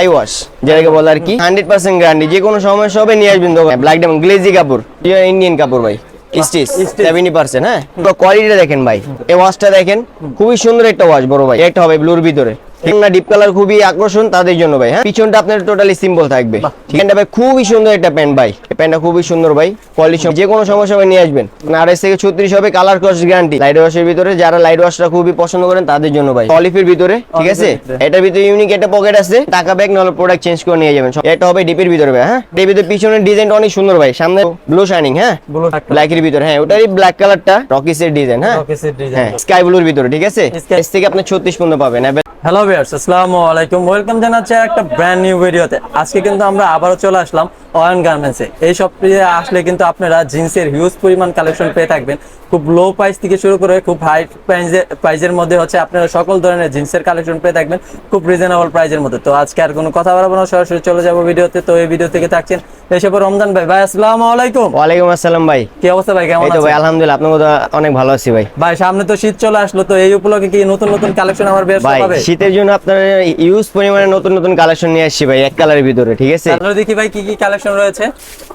I wash যেটাকে বলে আর কি। হান্ড্রেড পার্সেন্ট গ্যারান্টি যে কোনো সমস্যা হবে নিয়ে আসবেন দোকানে। ব্ল্যাক ডায়মন্ড গ্লেজি কাপড় ইন্ডিয়ান কাপড় ভাই। স্টিচ সেভেন্টি পার্সেন্ট হ্যাঁ? কোয়ালিটিটা দেখেন ভাই। এই ওয়াশটা দেখেন খুবই সুন্দর একটা ওয়াশ বড় ভাই। একটা হবে ব্লুর ভিতরে। না ডিপ কালার খুবই আকর্ষণ তাদের জন্য ভাই হ্যাঁ? পিছনটা আপনার টোটালি সিম্পল থাকবে। আছে ভাই খুবই সুন্দর একটা প্যান্ট ভাই। প্যান্টটা খুবই সুন্দর ভাই। কোয়ালিটি যে কোনো সমস্যা হবে নিয়ে আসবেন। আড়াইশ থেকে ছত্রিশ হবে কালার ক্রস গ্যারান্টি লাইট ওয়াশের ভিতরে যারা লাইট ওয়াশটা খুবই পছন্দ করেন তাদের জন্য ভাই। অলিফের ভিতরে ঠিক আছে? এটার ভিতরে ইউনিক একটা পকেট আছে। টাকা ব্যাগ নাহলে প্রোডাক্ট চেঞ্জ করে নিয়ে যাবেন। এটা হবে ডিপের ভিতরে ভাই হ্যাঁ? এর ভিতরে পিছনের ডিজাইনটা অনেক সুন্দর ভাই। সামনে ব্লু শাইনিং হ্যাঁ? ব্লু ব্ল্যাকের ভিতরে হ্যাঁ ওটারই ব্ল্যাক কালারটা রকিসের ডিজাইন হ্যাঁ? হ্যাঁ স্কাই ব্লুর ভিতরে ঠিক আছে? থেকে আপনি ছত্রিশ পর্যন্ত পাবেন। হ্যালো ভিউয়ার্স আসসালামু আলাইকুম। ওয়েলকাম জানাচ্ছি একটা ব্র্যান্ড নিউ ভিডিওতে আজকে কিন্তু আমরা আবারও চলে আসলাম অয়ন গার্মেন্টসে এই শপে আসলে কিন্তু আপনারা জিন্সের হিউজ পরিমাণ কালেকশন পেয়ে থাকবেন। খুব লো প্রাইস থেকে শুরু করে খুব হাই প্রাইজের প্রাইজের মধ্যে হচ্ছে আপনারা সকল ধরনের জিন্সের কালেকশন পেয়ে থাকবেন। খুব রিজনেবল প্রাইজের মধ্যে। তো আজকে আর কোনো কথা বলব না সরাসরি চলে যাব ভিডিওতে তো এই ভিডিও থেকে থাকছেন এসে পর রমজান ভাই। ভাই আসসালামু আলাইকুম। ওয়ালাইকুম আসসালাম ভাই। কি অবস্থা ভাই? কেমন এই তো ভাই আলহামদুলিল্লাহ আপনার অনেক ভালো আছি ভাই। ভাই সামনে তো শীত চলে আসলো তো এই উপলক্ষে কি নতুন নতুন কালেকশন আমার বের হবে? শীতের জন্য আপনার ইউজ পরিমাণে নতুন নতুন কালেকশন নিয়ে আসছি ভাই এক কালারের ভিতরে ঠিক আছে? তাহলে দেখি ভাই কি কি কালেকশন রয়েছে।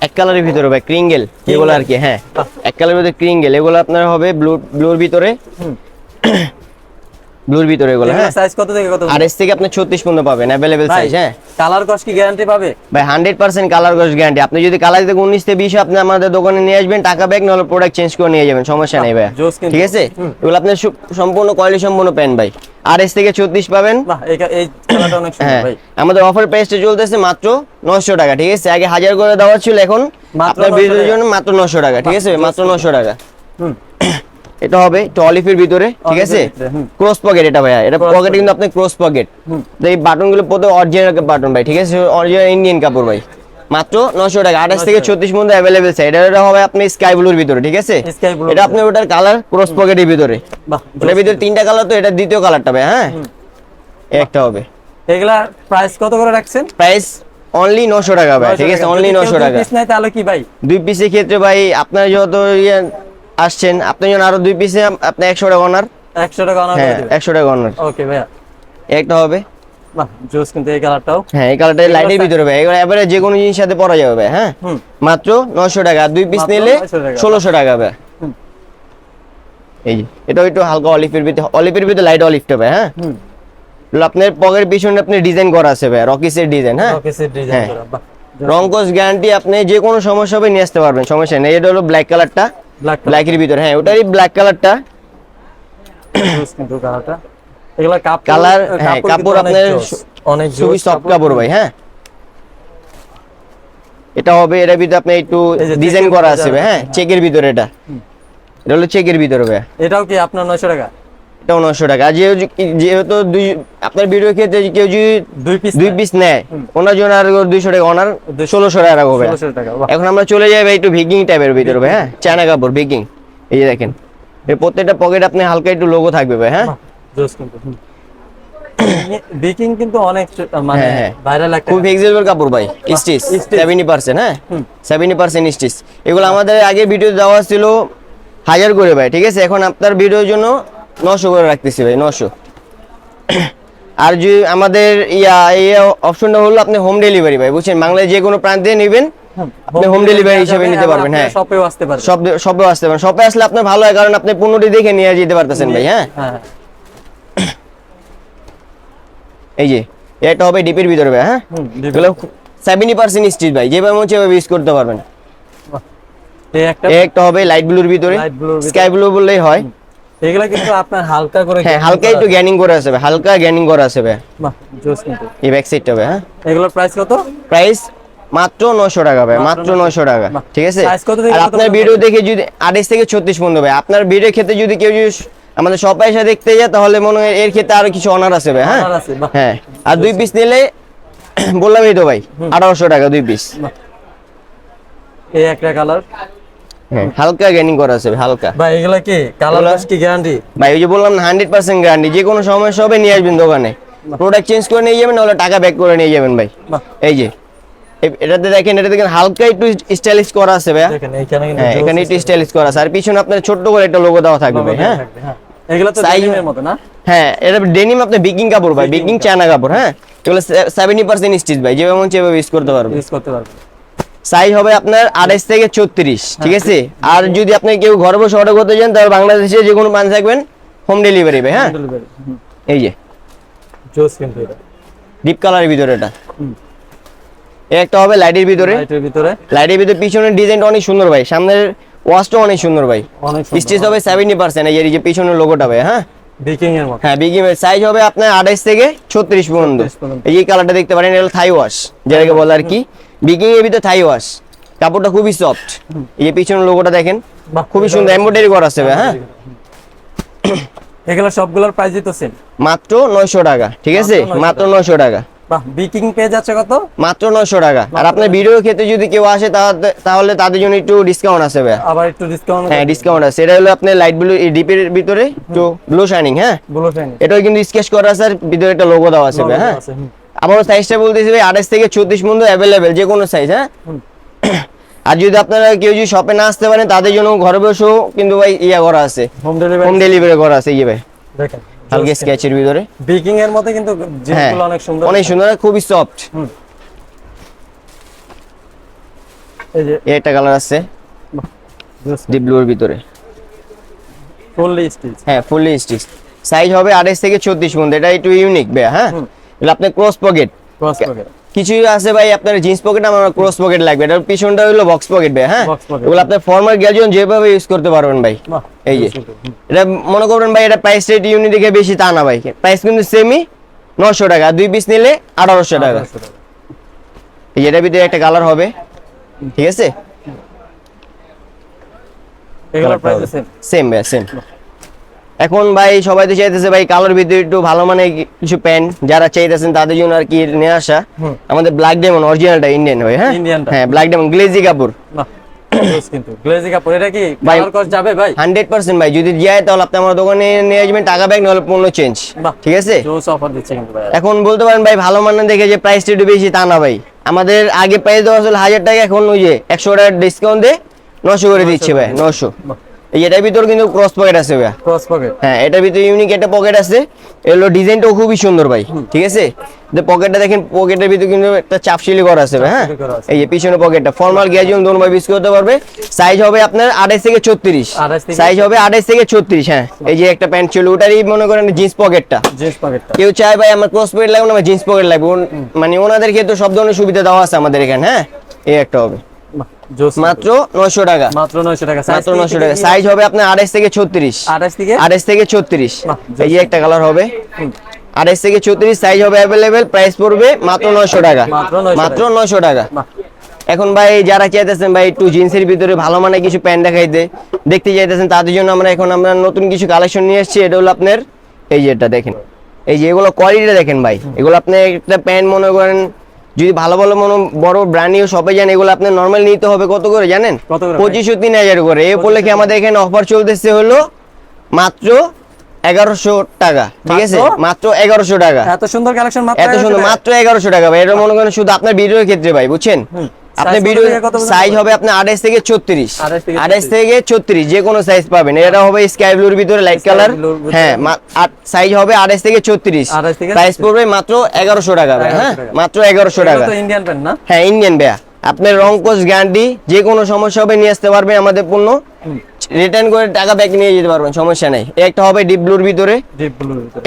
এক কালারের ভিতরে ভাই ক্রিঙ্গেল এগুলো আর কি হ্যাঁ। এক কালারের ভিতরে ক্রিঙ্গেল এগুলো আপনার হবে ব্লু ব্লুর ভিতরে। ব্লুর ভিতরে এগুলো হ্যাঁ? সাইজ কত থেকে কত আর এস থেকে আপনি ছত্রিশ পর্যন্ত পাবেন ভাই সাইজ হ্যাঁ? কালার কস কি গ্যারান্টি পাবে? ভাই হান্ড্রেড পার্সেন্ট কালার গস গ্যারান্টি আপনি যদি কালার থেকে উনিশ থেকে বিশ আপনি আমাদের দোকানে নিয়ে আসবেন টাকা ব্যাগ নাহলে প্রোডাক্ট চেঞ্জ করে নিয়ে যাবেন সমস্যা নেই ভাই ঠিক আছে? এগুলো আপনার সু- সম্পূর্ণ কোয়ালিটি সম্পূর্ণ প্যান্ট ভাই। আর এস থেকে ছত্রিশ পাবেন। বাহ এই কালারটা অনেক সুন্দর হ্যাঁ। ভাই। আমাদের অফার প্রাইসটা চলতেছে মাত্র নশো টাকা ঠিক আছে? আগে হাজার করে দেওয়া ছিল এখন আপনার 900 টাকা। জন্য মাত্র নশো টাকা ঠিক আছে? মাত্র নশো টাকা। হুম। এটা হবে একটু অলিফের ভিতরে ঠিক আছে? ক্রস পকেট এটা ভাইয়া এটা পকেট কিন্তু আপনার ক্রস পকেট। এই বাটনগুলো প্রতি অরিজিনাল বাটন ভাই ঠিক আছে? অরিজিনাল ইন্ডিয়ান কাপড় ভাই। মাত্র নশো টাকা আঠাশ থেকে। ছত্রিশ মধ্যে অ্যাভেলেবেল সাইড এটা হবে আপনি স্কাই ব্লুর ভিতরে ঠিক আছে? এটা আপনার ওটার কালার ক্রস পকেটের ভিতরে। ওটার ভিতরে তিনটা কালার তো এটা দ্বিতীয় কালারটা ভাই হ্যাঁ? একটা হবে। এগুলা প্রাইস কত করে রাখছেন? প্রাইস অনলি নশো টাকা ভাই ঠিক আছে? অনলি নশো টাকা। পিস নাই তাহলে কি ভাই? দুই পিসের ক্ষেত্রে ভাই আপনার যত ইয়ে আসছেন আপনি যখন আরও দুই পিসে আপনি একশো টাকা অনার 100 টাকা অনার হ্যাঁ একশো টাকা অনার ওকে ভাইয়া। একটা হবে। বাহ জোস কিন্তু এই কালারটাও হ্যাঁ এই কালারটা লাইটের ভিতরে ভাই এবার এবারে যে কোনো জিনিস সাথে পরা যাবে ভাই হ্যাঁ? মাত্র নশো টাকা দুই পিস নিলে 900 টাকা। ষোলোশো টাকা ভাই। এই যে এটা একটু হালকা অলিফের ভিতরে অলিফের ভিতরে লাইট অলিফটা ভাই হ্যাঁ? আপনার পকের পিছনে আপনি ডিজাইন করা আছে ভাই রকিসের ডিজাইন হ্যাঁ? ওকে সেট ডিজাইন হ্যাঁ। করা বাহ। রঙ্কস গ্যারান্টি আপনি যে কোনো সমস্যা হবে নিয়ে আসতে পারবেন সমস্যা নেই। এটা হলো ব্ল্যাক কালারটা ব্ল্যাকের ভিতরে হ্যাঁ ওটারই ব্ল্যাক কালারটা কিন্তু কালারটা এগুলা কাপড় হ্যাঁ, কাপড় আপনার অনেক খুবই সফট কাপড়। ভাই হ্যাঁ। এটা হবে এটার ভিতরে আপনি একটু ডিজাইন করা আছে হ্যাঁ চেকের ভিতরে এটা। এটা হলো চেকের ভিতরে ভাই এটাও কি আপনার 900 টাকা? এটাও নশো টাকা। আর যেহেতু দুই আপনার ভিডিও ক্ষেত্রে কেউ যদি দুই পিস দুই পিস নেয় ওনার জন্য আর দুইশো টাকা ওনার ষোলোশো টাকা রাখব ভাই 1600 টাকা বাহ। এখন আমরা চলে যাই ভাই একটু ভিকিং টাইপের ভিতরে হ্যাঁ? চায়না কাপড় ভিকিং এই যে দেখেন। এর প্রত্যেকটা পকেট আপনি হালকা একটু লোগো থাকবে ভাই হ্যাঁ? বিকিং কিন্তু অনেক মানে হ্যাঁ, হ্যাঁ। ভাইরাল একটা খুব ফ্লেক্সিবল কাপড় ভাই স্টিচ stitch। সেভেন্টি পার্সেন্ট হ্যাঁ? হুম। সেভেন্টি পার্সেন্ট স্টিচ এগুলো আমাদের আগে ভিডিও দেওয়া ছিল হাজার করে ভাই ঠিক আছে? এখন আপনার ভিডিওর জন্য নশো করে রাখতেছি ভাই নশো। আর যদি আমাদের ইয়া এই অপশনটা হলো আপনি হোম ডেলিভারি ভাই বুঝছেন? বাংলায় যে কোনো প্রান্তে নেবেন আপনি home delivery হিসেবে নিতে পারবেন, হ্যাঁ। শপেও আসতে পারবেন। সব সবে আসতে পারেন শপে আসলে আপনার ভালো হয় কারণ আপনি পণ্যটি দেখে নিয়ে যেতে পারতেছেন ভাই হ্যাঁ? হ্যাঁ এই যে এটা হবে ডিপের ভিতরে ভাই হ্যাঁ? হুম, এগুলো সেভেন্টি পার্সেন্ট স্টিচ ভাই যেভাবে মন সেভাবে ইউজ করতে পারবেন। একটা হবে লাইট ব্লুর ভিতরে। স্কাই ব্লু বললেই হয়। এগুলা কিন্তু আপনার হালকা করে হ্যাঁ হালকা একটু গ্যানিং করে আসবে হালকা গ্যানিং করে আসবে বাহ জোস কিন্তু। এই ব্যাক হবে হ্যাঁ? এগুলোর প্রাইস কত? প্রাইস মাত্র নশো টাকা ভাই মাত্র মাত্র নশো টাকা ঠিক আছে? আর আপনার? ভিডিও দেখে যদি আঠাইশ থেকে ছত্রিশ পর্যন্ত ভাই আপনার ভিডিও ক্ষেত্রে যদি কেউ যদি আমাদের শপে এসে দেখতে যায় তাহলে মনে হয় এর ক্ষেত্রে আরও কিছু অনার আছে ভাই হ্যাঁ। হ্যাঁ আর দুই পিস নিলে বললামই তো ভাই আঠারোশো টাকা দুই পিস এই একটা কালার হালকা গ্যানিং করা আছে হালকা। ভাই এগুলা কি? কালার কি গ্যারান্টি ভাই ওই যে বললাম না হান্ড্রেড পার্সেন্ট গ্যারান্টি যে কোনো সমস্যা হবে নিয়ে আসবেন দোকানে। প্রোডাক্ট চেঞ্জ করে নিয়ে যাবেন নাহলে টাকা ব্যাক করে নিয়ে যাবেন ভাই। এই যে। এটাতে দেখেন এটা দেখেন হালকা একটু স্টাইলিশ করা আছে ভাই দেখেন হ্যাঁ এখানে একটু স্টাইলিশ করা আছে। আর পিছনে আপনার ছোট্ট করে একটা লোগো দেওয়া থাকবে ভাই, হ্যাঁ। হ্যাঁ। এগুলা তো ডেনিমের মতো না? হ্যাঁ এটা ডেনিম আপনার বিকিং কাপড় ভাই। বিকিং চায়না কাপড় হ্যাঁ। এগুলো সেভেন্টি পার্সেন্ট স্টিচ ভাই যেভাবে মন সেভাবে ইউজ করতে পারবে ইউজ করতে পারবেন। সাইজ হবে আপনার আড়াইশ থেকে ছত্রিশ ঠিক আছে? আর যদি আপনি কেউ ঘরে বসে অর্ডার করতে চান তাহলে বাংলাদেশে যে কোনো পান থাকবেন হোম ডেলিভারি ভাই হ্যাঁ? এই যে। জোস কিন্তু ডিপ কালারের ভিতরে এটা। একটা হবে লাইটের ভিতরে। লাইটের ভিতরে। লাইটের ভিতরে পিছনের ডিজাইনটা অনেক সুন্দর ভাই। সামনের ওয়াশটা অনেক সুন্দর ভাই। স্টিচ হবে সেভেন্টি পার্সেন্ট এই যে- পিছনের লোগোটা ভাই হ্যাঁ? বেকিং এর মতো। হ্যাঁ সাইজ হবে আপনার আঠাইশ থেকে ছত্রিশ পর্যন্ত। 36 পর্যন্ত। এই কালারটা দেখতে পারেন এটা থাই ওয়াশ যেটাকে বলে আর কি। বিগিং এর ভিতরে থাই ওয়াশ কাপড়টা খুবই সফট এই যে পিছনের লোগোটা দেখেন খুবই সুন্দর। এমব্রয়ডারি করা আছে হ্যাঁ? এগুলো সবগুলোর প্রাইস তো সেম মাত্র নয়শো টাকা ঠিক আছে? মাত্র 900 নয়শো টাকা। বাহ বিকিং পেয়ে যাচ্ছে কত? মাত্র নয়শো টাকা। আর আপনার ভিডিওর ক্ষেত্রে যদি কেউ আসে তাহলে- তাদের জন্য একটু ডিসকাউন্ট আছে ভাই। আবার একটু ডিসকাউন্ট হ্যাঁ ডিসকাউন্ট আছে। এটা হলো আপনার লাইট ব্লু ডিপের ভিতরে একটু ব্লু শাইনিং হ্যাঁ? গুলো ফ্যান এটাও কিন্তু স্কেচ করা আছে আর ভিতরে একটা লোগো দেওয়া আছে ভাই, হ্যাঁ? আমার সাইজটা বলতেছি ভাই আঠাশ থেকে চব্বিশ পর্যন্ত অ্যাভেলেবেল যে কোনো সাইজ হ্যাঁ? আর যদি আপনারা কেউ যদি শপে না আসতে পারেন তাদের জন্য ঘরে বসেও কিন্তু ভাই ইয়া করা আছে। হোম হোম ডেলিভারি করা আছে ইয়ে ভাই। দেখেন হালকা স্কেচের ভিতরে। বেকিং এর মধ্যে কিন্তু হ্যাঁ জিনিসগুলো অনেক সুন্দর অনেক সুন্দর খুবই সফট। এই যে একটা কালার আছে ডিপ ব্লুর ভিতরে। ফুললি স্টিচ হ্যাঁ ফুললি স্টিচ সাইজ হবে আঠাশ থেকে ছত্রিশ পর্যন্ত এটা একটু ইউনিক ভাই হ্যাঁ। এটা আপনার ক্রস পকেট ক্রস পকেট কিছু আছে ভাই আপনার জিন্স পকেট আমার ক্রস পকেট লাগবে। এটার পিছনটা হলো বক্স পকেট ভাই হ্যাঁ। এগুলো আপনার ফর্মাল গ্যাজুয়াল যেভাবে ইউজ করতে পারবেন ভাই। এই যে। এটা মনে করবেন ভাই এটা প্রাইস রেট ইউনিট থেকে বেশি তা না ভাই। প্রাইস কিন্তু সেমই নশো টাকা। দুই পিস নিলে আঠারোশো টাকা। এই যে এটার ভিতরে একটা কালার হবে। ঠিক আছে? সেম ভাই সেম এখন ভাই সবাই তো চাইতেছে ভাই কালোর ভিতরে একটু ভালো মানে কিছু প্যান্ট। যারা চাইতেছেন তাদের জন্য আর কি নিয়ে আসা। আমাদের ব্ল্যাক ডায়মন্ড অরিজিনালটা ইন্ডিয়ান ভাই হ্যাঁ? হ্যাঁ ব্ল্যাক ডায়মন্ড গ্লেজি কাপড় কিন্তু। গ্লেজি কাপড় এটা কি কালার কস যাবে ভাই? যদি যায় তাহলে আপনি আমার দোকানে নিয়ে আসবেন টাকা ব্যাগ নাহলে পণ্য চেঞ্জ ঠিক আছে? জোস অফার দিচ্ছে কিন্তু ভাই। এখন বলতে পারেন ভাই ভালো মানের দেখে যে প্রাইসটা একটু বেশি তা না ভাই। আমাদের আগে প্রাইস দেওয়া ছিল হাজার টাকা এখন ওই যে একশো টাকা ডিসকাউন্ট দিয়ে নশো করে দিচ্ছে ভাই নশো। এটার ভিতর কিন্তু ক্রস পকেট আছে ভাই ক্রস পকেট হ্যাঁ এটার ভিতরে ইউনিক একটা পকেট আছে। এগুলো ডিজাইনটাও খুবই সুন্দর ভাই ঠিক আছে? পকেটটা দেখেন পকেটের ভিতরে কিন্তু একটা চাপশিলি করা আছে হ্যাঁ। এই যে পিছনে পকেটটা ফর্মাল গ্যাজুয়াল দোনো ভাই ইউজ করতে পারবে। সাইজ হবে আপনার আঠাইশ থেকে ছত্রিশ। সাইজ হবে আঠাইশ থেকে ছত্রিশ হ্যাঁ। এই যে একটা প্যান্ট ছিল ওটারই মনে করেন জিন্স পকেটটা জিন্স পকেটটা কেউ চায় ভাই আমার ক্রস পকেট লাগবে না জিন্স পকেট লাগবে। মানে ওনাদের ক্ষেত্রে সব ধরনের সুবিধা দেওয়া আছে আমাদের এখানে হ্যাঁ? এই একটা হবে। মাত্র নয়শো টাকা। মাত্র 900 টাকা। মাত্র নয়শো টাকা। সাইজ হবে আপনার আঠাইশ থেকে ছত্রিশ। 28 থেকে? আঠাইশ থেকে ছত্রিশ। বাহ, এই একটা কালার হবে। হুম। আঠাইশ থেকে ছত্রিশ সাইজ হবে অ্যাভেলেবেল প্রাইস পড়বে মাত্র নয়শো টাকা। মাত্র 900 টাকা। এখন ভাই যারা চাইতেছেন ভাই একটু জিন্সের ভিতরে ভালো মানে কিছু প্যান্ট দেখাইতে দেখতে চাইতেছেন তাদের জন্য আমরা এখন আমরা নতুন কিছু কালেকশন নিয়ে এসেছি। এটা হলো আপনার এই যে এটা দেখেন। এই যে এগুলো কোয়ালিটিটা দেখেন ভাই। এগুলো আপনি একটা প্যান্ট মনে করেন যদি ভালো ভালো মনে বড় ব্র্যান্ডিও শপে যান এগুলো আপনার নর্মাল নিতে হবে কত করে জানেন? পঁচিশশো তিন হাজার করে। এ উপলক্ষে কি আমাদের এখানে অফার চলতেছে হলো মাত্র এগারোশো টাকা ঠিক আছে? মাত্র? এগারোশো টাকা। এত সুন্দর কালেকশন মাত্র এত সুন্দর মাত্র এগারোশো টাকা। ভাই এটা মনে করেন শুধু আপনার ভিডিওর ক্ষেত্রে ভাই বুঝছেন? Size ভিডিও সাইজ হবে? আপনি আপনার আঠাইশ থেকে ছত্রিশ। 28 থেকে আঠাইশ থেকে ছত্রিশ যে কোনো সাইজ পাবেন। এটা হবে স্কাই ব্লুর ভিতরে লাইট কালার। হ্যাঁ সাইজ হবে আঠাইশ থেকে ছত্রিশ। 28 প্রাইস পড়বে মাত্র এগারোশো টাকা হ্যাঁ? মাত্র এগারোশো এগুলো টাকা। তো ইন্ডিয়ান প্যান্ট না? হ্যাঁ ইন্ডিয়ান বেয়া আপনার রং কোচ গ্যারান্টি যে কোনো সমস্যা হবে নিয়ে আসতে পারবেন আমাদের পণ্য। রিটার্ন করে টাকা ব্যাক নিয়ে যেতে পারবেন সমস্যা নেই। একটা হবে ডিপ ব্লুর ভিতরে।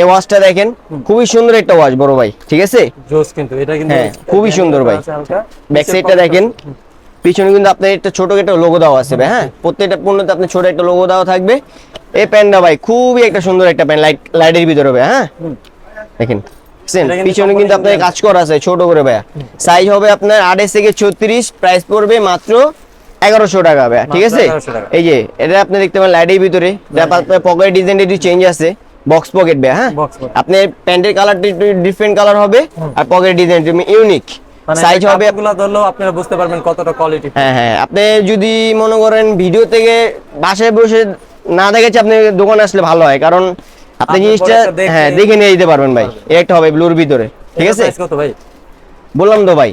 এই ওয়াচটা দেখেন খুবই সুন্দর একটা ওয়াচ বড় ভাই ঠিক আছে? জোস কিন্তু এটা কিন্তু হ্যাঁ, খুবই সুন্দর ভাই। ব্যাক সাইডটা দেখেন পিছনে কিন্তু আপনার একটা ছোট একটা লোগো দেওয়া আছে ভাই, হ্যাঁ? প্রত্যেকটা পণ্যতে আপনার ছোট একটা লোগো দেওয়া থাকবে। এই প্যান্টটা ভাই খুবই একটা সুন্দর একটা প্যান্ট লাইট লাইটের ভিতরে হবে হ্যাঁ? দেখেন? পিছনে কিন্তু আপনার কাজ করা আছে ছোট করে ভাইয়া। সাইজ হবে আপনার আঠাইশ থেকে ছত্রিশ প্রাইস পড়বে মাত্র এগারোশো টাকা ভাইয়া ঠিক আছে? এই যে এটা আপনি দেখতে পারেন লাইটের ভিতরে। আপনার পকেট ডিজাইন একটু চেঞ্জ আছে বক্স পকেট ভাইয়া হ্যাঁ? Pocket। প্যান্টের কালারটা একটু ডিফারেন্ট কালার হবে আর পকেট ডিজাইন ইউনিক সাইজ হবে আপনারা বুঝতে পারবেন কতটা কোয়ালিটি হ্যাঁ হ্যাঁ আপনি যদি মনে করেন ভিডিও থেকে বাসায় বসে না দেখেছে আপনি দোকানে আসলে ভালো হয়। কারণ আপনি আপনি জিনিসটা হ্যাঁ দেখে নিয়ে যেতে পারবেন ভাই। এই একটা হবে ব্লুর ভিতরে ঠিক আছে? ভাই? বললাম তো ভাই।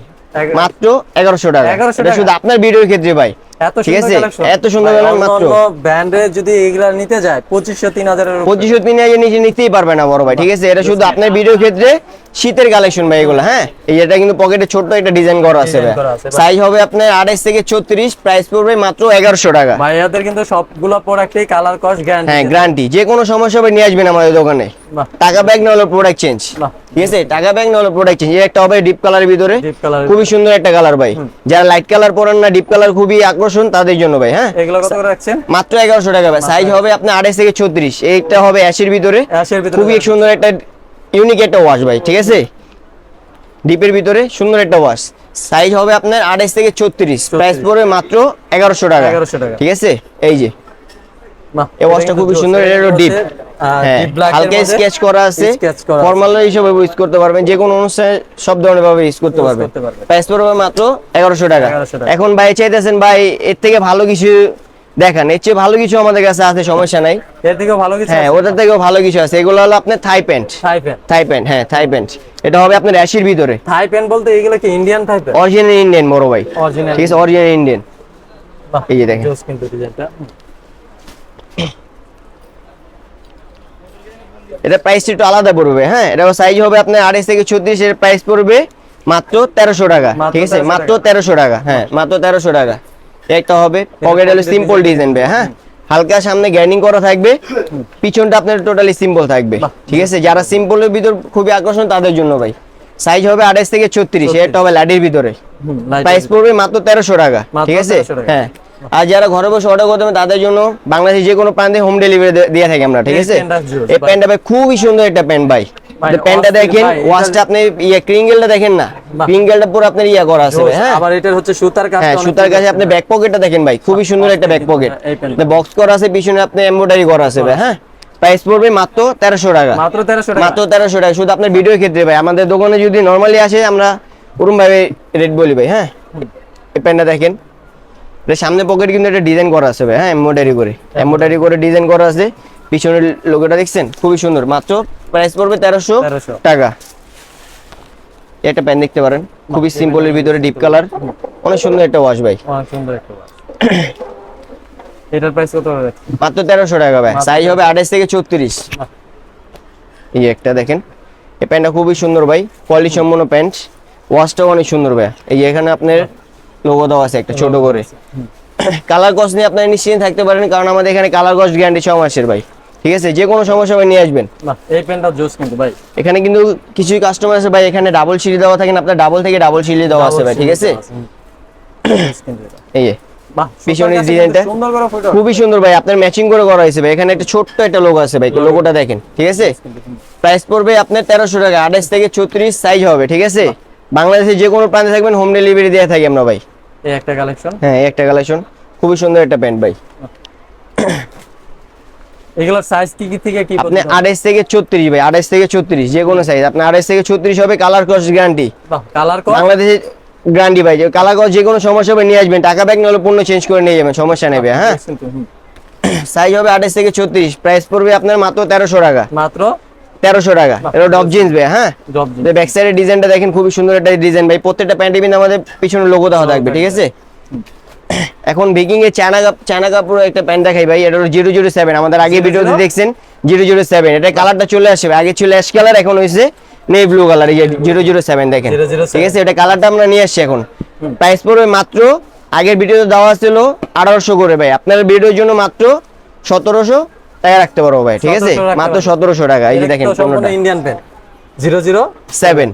মাত্র এগারোশো টাকা। এটা শুধু আপনার ভিডিওর ক্ষেত্রে ভাই। এত ঠিক আছে? এত সুন্দর মাত্র। ব্র্যান্ডে যদি এগুলা নিতে যায় পঁচিশশো তিন হাজারের পঁচিশশো তিন হাজার নিচে নিতেই পারবে না বড় ভাই ঠিক আছে? এটা শুধু আপনার ভিডিওর ক্ষেত্রে। শীতের কালেকশন ভাই এগুলো হ্যাঁ? এটা কিন্তু পকেটে ছোট্ট একটা ডিজাইন করা আছে। সাইজ হবে আপনার আড়াইশ থেকে ছত্রিশ প্রাইস পড়বে মাত্র এগারোশো টাকা। ভাইয়াদের কিন্তু সবগুলো প্রোডাক্টই কালার কস্ট গ্যারান্টি হ্যাঁ গ্যারান্টি যে কোনো সমস্যা হবে নিয়ে আসবেন আমাদের দোকানে। টাকা ব্যাগ না হলো প্রোডাক্ট চেঞ্জ ঠিক আছে? টাকা ব্যাগ না হলো প্রোডাক্ট চেঞ্জ একটা হবে ডিপ কালারের ভিতরে। খুবই সুন্দর একটা কালার ভাই। যারা লাইট কালার পরেন না ডিপ কালার খুবই আকর্ষণ তাদের জন্য ভাই হ্যাঁ? এগুলো কত করে রাখছেন? মাত্র এগারোশো টাকা ভাই। সাইজ হবে আপনার আড়াইশ থেকে ছত্রিশ। এইটা হবে অ্যাশের ভিতরে। খুবই সুন্দর একটা ইউনিক একটা ওয়াশ ভাই ঠিক আছে? ডিপের ভিতরে সুন্দর একটা ওয়াশ সাইজ হবে আপনার আড়াইশ থেকে ছত্রিশ প্রাইস পড়বে মাত্র এগারোশো টাকা। 1100 টাকা। ঠিক আছে? এই যে। এই ওয়াশটা খুবই সুন্দর ডিপ হ্যাঁ হালকা স্কেচ করা আছে। ফর্মাল হিসেবে ইউজ করতে পারবেন যে কোনো অনুষ্ঠানে সব ধরনের ভাবে ইউজ করতে Use পারবেন। করতে প্রাইস পড়বে মাত্র এগারোশো টাকা। এখন ভাই চাইতেছেন ভাই এর থেকে ভালো কিছু দেখান এর চেয়ে ভালো কিছু আমাদের কাছে আছে সমস্যা নাই। এর থেকেও ভালো কিছু হ্যাঁ ওটার থেকেও ভালো কিছু আছে। এগুলো হলো আপনার Thai pant Thai pant Thai pant হ্যাঁ থাই প্যান্ট এটা হবে আপনার অ্যাশির ভিতরে। থাই প্যান্ট বলতে এগুলো কি Indian Thai pant original Indian বড় ভাই। অরিজিনাল ঠিক আছে অরিজিনাল ইন্ডিয়ান এই যে দেখেন। জোস কিন্তু ডিজাইনটা এটা প্রাইস একটু আলাদা পড়বে হ্যাঁ? এটা সাইজ হবে আপনার আড়াইশ থেকে ছত্রিশ এর প্রাইস পড়বে মাত্র তেরোশো টাকা ঠিক আছে? মাত্র তেরোশো টাকা হ্যাঁ মাত্র তেরোশো টাকা। একটা হবে পকেট হলো সিম্পল ডিজাইন ভাই হ্যাঁ? হালকা সামনে গ্যানিং করা থাকবে পিছনটা আপনার টোটালি সিম্পল থাকবে। ঠিক আছে? যারা সিম্পলের ভিতর খুবই আকর্ষণ তাদের জন্য ভাই। সাইজ হবে আড়াইশ থেকে ছত্রিশ এটা হবে লাডির ভিতরে। প্রাইস পড়বে মাত্র তেরোশো টাকা ঠিক আছে? হ্যাঁ। আর যারা ঘরে বসে অর্ডার করতে তাদের জন্য বাংলাদেশে যে কোনো প্রান্তে হোম ডেলিভারি দিয়ে থাকি আমরা ঠিক আছে? এই। প্যান্টটা ভাই খুবই সুন্দর একটা প্যান্ট ভাই। প্যান্টটা দেখেন ওয়াশটা আপনি ইয়ে ক্রিঙ্গেলটা দেখেন না। ক্রিঙ্গেলটা পুরো আপনার ইয়া করা আছে হ্যাঁ? আবার এটার হচ্ছে সুতার কাজ হ্যাঁ সুতার কাছে আপনি ব্যাক পকেটটা দেখেন ভাই খুবই সুন্দর একটা ব্যাক পকেট বক্স করা আছে পিছনে আপনি এমব্রয়ডারি করা আছে ভাই হ্যাঁ? প্রাইস পড়বে মাত্র তেরোশো টাকা। মাত্র তেরোশো টাকা। মাত্র তেরোশো টাকা শুধু আপনার ভিডিও ক্ষেত্রে ভাই আমাদের দোকানে যদি নর্মালি আসে আমরা ওরম ভাবে রেট বলি ভাই হ্যাঁ? এই প্যান্টটা দেখেন। সামনে পকেট কিন্তু একটা ডিজাইন করা আছে ভাই। হ্যাঁ এমব্রয়ডারি করে। এমব্রয়ডারি করে ডিজাইন করা আছে। পিছনের লোগোটা দেখছেন? খুবই সুন্দর। মাত্র প্রাইস পড়বে তেরোশো টাকা। একটা প্যান্ট দেখতে পারেন। খুবই সিম্পলের ভিতরে ডিপ কালার অনেক সুন্দর একটা ওয়াশ ভাই। অনেক সুন্দর একটা ওয়াচ এটার প্রাইস কত রাখছেন? মাত্র তেরোশো টাকা ভাই। সাইজ হবে আঠাশ থেকে ছত্রিশ। বাহ। এই একটা দেখেন। এই প্যান্টটা খুবই সুন্দর ভাই। কোয়ালিটি সম্পন্ন প্যান্ট ওয়াশটাও অনেক সুন্দর ভাই। এই এখানে আপনার লোগো দেওয়া আছে একটা ছোট করে। কালার কস্ট নিয়ে আপনারা নিশ্চিন্ত থাকতে পারেন কারণ আমাদের এখানে কালার কস্ট গ্যারান্টি ছ মাসের ভাই। ঠিক আছে? যে কোনো সমস্যা হবে নিয়ে আসবেন। এই প্যান্টটা জোস কিন্তু ভাই। এখানে কিন্তু কিছু কাস্টমার আছে ভাই এখানে ডাবল সিঁড়ি দেওয়া থাকে না আপনার ডাবল থেকে ডাবল সিঁড়ি দেওয়া আছে ভাই ঠিক আছে। এই যে পিছনের ডিজাইনটা খুবই সুন্দর ভাই আপনার ম্যাচিং করে করা হয়েছে ভাই এখানে একটা ছোট্ট একটা লোগো আছে ভাই লোগোটা দেখেন ঠিক আছে? প্রাইস পড়বে আপনার তেরোশো টাকা আঠাশ থেকে ছত্রিশ সাইজ হবে ঠিক আছে? বাংলাদেশে যে কোনো প্রান্তে থাকবেন হোম ডেলিভারি দেওয়া থাকি আমরা ভাই। এই একটা কালেকশন হ্যাঁ এই একটা কালেকশন খুবই সুন্দর একটা প্যান্ট ভাই। এগুলোর সাইজ কি কি থেকে কি আপনি আঠাশ থেকে ছত্রিশ ভাই আঠাশ থেকে ছত্রিশ যে কোনো সাইজ আপনার আঠাশ থেকে ছত্রিশ হবে কালার কস্ট গ্যারান্টি কালার কর বাংলাদেশে গ্যারান্টি ভাই যে কালার কস্ট যে কোনো সমস্যা হবে নিয়ে আসবেন। টাকা ব্যাগ নাহলে পণ্য চেঞ্জ করে নিয়ে যাবেন সমস্যা নেবে হ্যাঁ? সাইজ হবে আঠাশ থেকে ছত্রিশ প্রাইস পড়বে আপনার মাত্র তেরোশো টাকা। মাত্র তেরোশো টাকা। এটা ডব জিন্স ভাই হ্যাঁ? ব্যাক সাইডের ডিজাইনটা দেখেন খুবই সুন্দর একটা ডিজাইন ভাই। প্রত্যেকটা প্যান্টে কিন্তু আমাদের পিছনে লোগো দেওয়া থাকবে ঠিক আছে? এখন বেকিং এ চায়না কাপ চায়না কাপড় একটা প্যান্ট দেখাই ভাই এটা জিরো জিরো সেভেন আমাদের আগে ভিডিওতে দেখছেন জিরো জিরো সেভেন এটা কালারটা চলে আসবে আগে ছিল অ্যাশ কালার এখন হয়েছে নেই blue colour zero zero seven দেখেন। ঠিক আছে? এটা কালারটা আমরা নিয়ে আসছি এখন। প্রাইস পড়বে মাত্র আগের ভিডিওতে দেওয়া ছিল আঠারোশো করে ভাই। আপনার ভিডিওর জন্য মাত্র সতেরোশো টাকা রাখতে পারব ভাই ঠিক আছে? মাত্র। সতেরোশো টাকা এই যে দেখেন পণ্যটা। Indian pant zero zero seven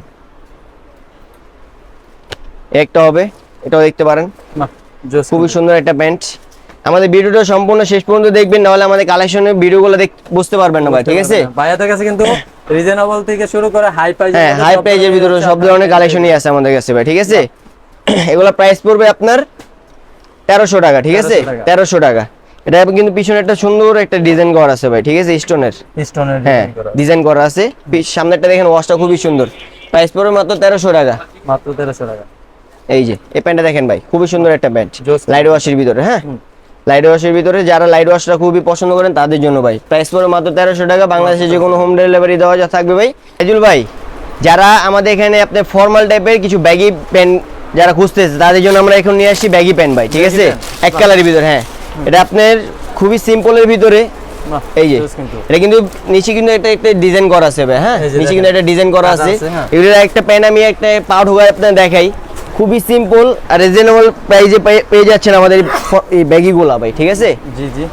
একটা হবে এটাও দেখতে পারেন। খুবই সুন্দর একটা প্যান্ট আমাদের ভিডিওটা সম্পূর্ণ শেষ পর্যন্ত দেখবেন নাহলে আমাদের কালেকশনের ভিডিওগুলো বুঝতে পারবেন না ভাই ঠিক আছে? ভাইয়াদের কাছে কিন্তু রিজনেবল থেকে শুরু করে হাই প্রাইস হ্যাঁ হাই প্রাইজের ভিতরে সব ধরনের কালেকশনই আছে আমাদের কাছে ভাই ঠিক আছে? এগুলো প্রাইস পড়বে আপনার তেরোশো টাকা ঠিক আছে? 1300 তেরোশো টাকা। এটা কিন্তু পিছনে একটা সুন্দর একটা ডিজাইন করা আছে ভাই ঠিক আছে? স্টোনের স্টোনের হ্যাঁ ডিজাইন করা আছে। সামনেরটা দেখেন ওয়াশটা খুবই সুন্দর। প্রাইস পড়বে মাত্র তেরোশো টাকা। মাত্র তেরোশো টাকা। এই যে এই প্যান্টটা দেখেন ভাই খুবই সুন্দর একটা প্যান্ট। লাইট ওয়াশের ভিতরে হ্যাঁ? লাইট ওয়াশের ভিতরে যারা লাইট ওয়াশটা খুবই পছন্দ করেন তাদের জন্য ভাই। প্রাইস পড়ে মাত্র তেরোশো টাকা। বাংলাদেশে যে কোনো হোম ডেলিভারি দেওয়া যা থাকবে ভাই। এজুল ভাই যারা আমাদের এখানে আপনি ফর্মাল টাইপের কিছু ব্যাগি প্যান্ট যারা খুঁজতেছে তাদের জন্য আমরা এখন নিয়ে আসছি ব্যাগি প্যান্ট ভাই ঠিক আছে? এক কালারের ভিতরে হ্যাঁ। এটা আপনার খুবই সিম্পলের ভিতরে। এই যে এটা কিন্তু নিচে কিন্তু একটা একটা ডিজাইন করা আছে ভাই, হ্যাঁ? নিচে কিন্তু একটা ডিজাইন করা আছে। হ্যাঁ। এগুলোর একটা প্যান আমি একটা পা ঢোকায় আপনার দেখাই। খুবই সিম্পল আর রিজনেবল প্রাইসে পেয়ে যাচ্ছেন আমাদের এই ব্যাগিগুলা ভাই ঠিক আছে? জি জি।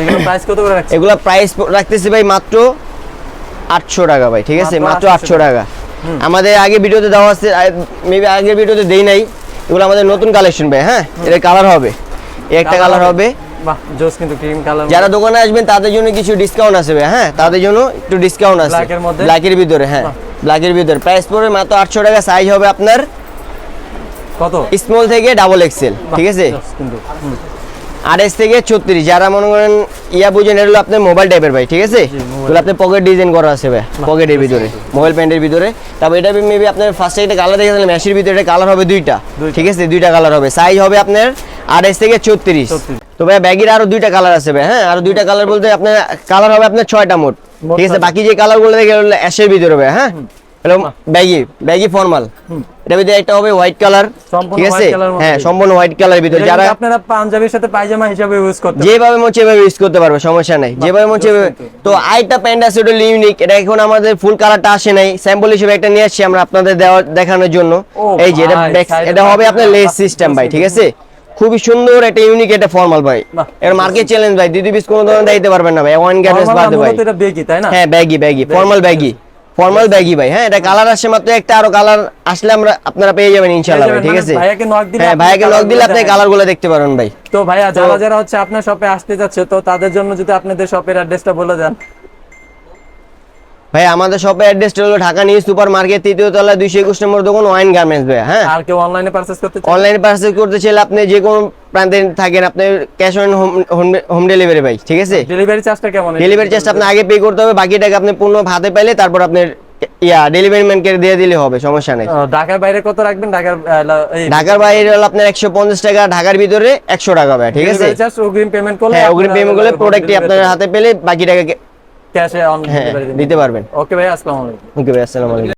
এগুলো প্রাইস কত করে রাখছেন? এগুলা প্রাইস রাখতেছি ভাই মাত্র আটশো টাকা ভাই ঠিক আছে? মাত্র মাত্র 800 আটশো টাকা। আমাদের আগে ভিডিওতে দেওয়া আছে মেবি আগের ভিডিওতে দেই নাই। এগুলো আমাদের নতুন কালেকশন ভাই হ্যাঁ? এটা কালার হবে। একটা কালার হবে। জোস কিন্তু ক্রিম কালার যারা দোকানে আসবেন তাদের জন্য কিছু ডিসকাউন্ট আসবে হ্যাঁ? তাদের জন্য একটু ডিসকাউন্ট আছে। মধ্যে? ব্ল্যাকের ভিতরে হ্যাঁ। ব্ল্যাকের ভিতরে। প্রাইস পড়বে মাত্র আটশো টাকা সাইজ হবে আপনার কত? স্মল থেকে ডাবল এক্সেল ঠিক আছে? কিন্তু। আড়াইশ থেকে ছত্রিশ। যারা মনে করেন ইয়া বুঝেন এটা হলো আপনার মোবাইল টাইপের ভাই ঠিক আছে? এগুলো আপনার পকেট ডিজাইন করা আছে ভাই পকেটের ভিতরে মোবাইল প্যান্টের ভিতরে। তারপর এটা মেবি আপনার ফার্স্টে একটা কালার দেখেছিলেন ম্যাশের ভিতরে এটা কালার হবে দুইটা। ঠিক আছে? দুইটা কালার হবে। সাইজ হবে আপনার আড়াইশ থেকে ছত্রিশ। 36 তো ভাই ব্যাগের আরও দুইটা কালার আছে ভাই হ্যাঁ? আরও দুইটা কালার বলতে আপনার কালার হবে আপনার ছয়টা মোট ঠিক আছে? বাকি যে কালারগুলো দেখে অ্যাশের ভিতরে ভাই হ্যাঁ? হলো ব্যাগি ব্যাগি ফর্মাল। এটার ভিতরে একটা হবে হোয়াইট কালার সম্পূর্ণ ঠিক আছে। হ্যাঁ সম্পূর্ণ হোয়াইট কালার ভিতরে। যারা আপনারা পাঞ্জাবির সাথে পায়জামা হিসাবে ইউজ করতে যেভাবে মন সেভাবে ইউজ করতে পারবে সমস্যা নাই। যেভাবে মন সেভাবে তো আরেকটা প্যান্ট আছে ওটা ইউনিক এটা এখন আমাদের ফুল কালারটা আসে নাই। স্যাম্পল হিসেবে একটা নিয়ে আসছি আমরা আপনাদের দেওয়া দেখানোর জন্য। এই যে এটা এটা হবে আপনার লেস সিস্টেম ভাই ঠিক আছে? খুবই সুন্দর একটা ইউনিক একটা ফর্মাল ভাই। এর মার্কেট চ্যালেঞ্জ ভাই। দিদি পিস কোনো ধরনের দিতে পারবেন না ভাই। ওয়ান গ্যারেজ বাদে ভাই। এটা বেগি তাই না? হ্যাঁ baggy baggy formal baggy formal baggy ভাই হ্যাঁ? এটা কালার আসছে মাত্র একটা আরও কালার আসলে আমরা আপনারা পেয়ে যাবেন ইনশাআল্লাহ ভাই ঠিক মানে আছে? ভাইয়াকে knock দিলে হ্যাঁ ভাইয়াকে নক দিলে আপনি গুলো কালারগুলো দেখতে পারবেন ভাই। তো ভাইয়া যারা যারা হচ্ছে আপনার শপে আসতে যাচ্ছে তো তাদের জন্য যদি আপনাদের শপের অ্যাড্রেসটা বলে দেন। ভাই আমাদের শপের অ্যাড্রেসটা হলো ঢাকা নিউ সুপার মার্কেট তৃতীয় তলা দুইশো একুশ নম্বর দোকান ওয়াইন গার্মেন্টস ভাই হ্যাঁ? আর কেউ অনলাইনে পারচেজ করতে অনলাইন পার্সেল করতে চাইলে আপনি যে কোনো প্রান্তে থাকেন আপনি ক্যাশ অন হোম ডেলিভারি ভাই ঠিক আছে? ডেলিভারি চার্জটা কেমন ডেলিভারি চার্জটা আপনি আগে পে করতে হবে বাকি টাকা আপনি পূর্ণ হাতে পাইলে তারপর আপনার ইয়া ডেলিভারি ম্যানকে দিয়ে দিলে হবে সমস্যা নেই। ঢাকার বাইরে কত রাখবেন? ঢাকার ঢাকার বাইরে হলো আপনার একশো পঞ্চাশ টাকা ঢাকার ভিতরে একশো টাকা ভাই ঠিক আছে? অগ্রিম পেমেন্ট করলে হ্যাঁ অগ্রিম পেমেন্ট করলে প্রোডাক্টটি আপনার হাতে পেলে বাকি টাকা ক্যাশে অন দিতে পারবেন। ওকে ভাই আসসালামু আলাইকুম। ওকে ভাই আসসালামু আলাইকুম।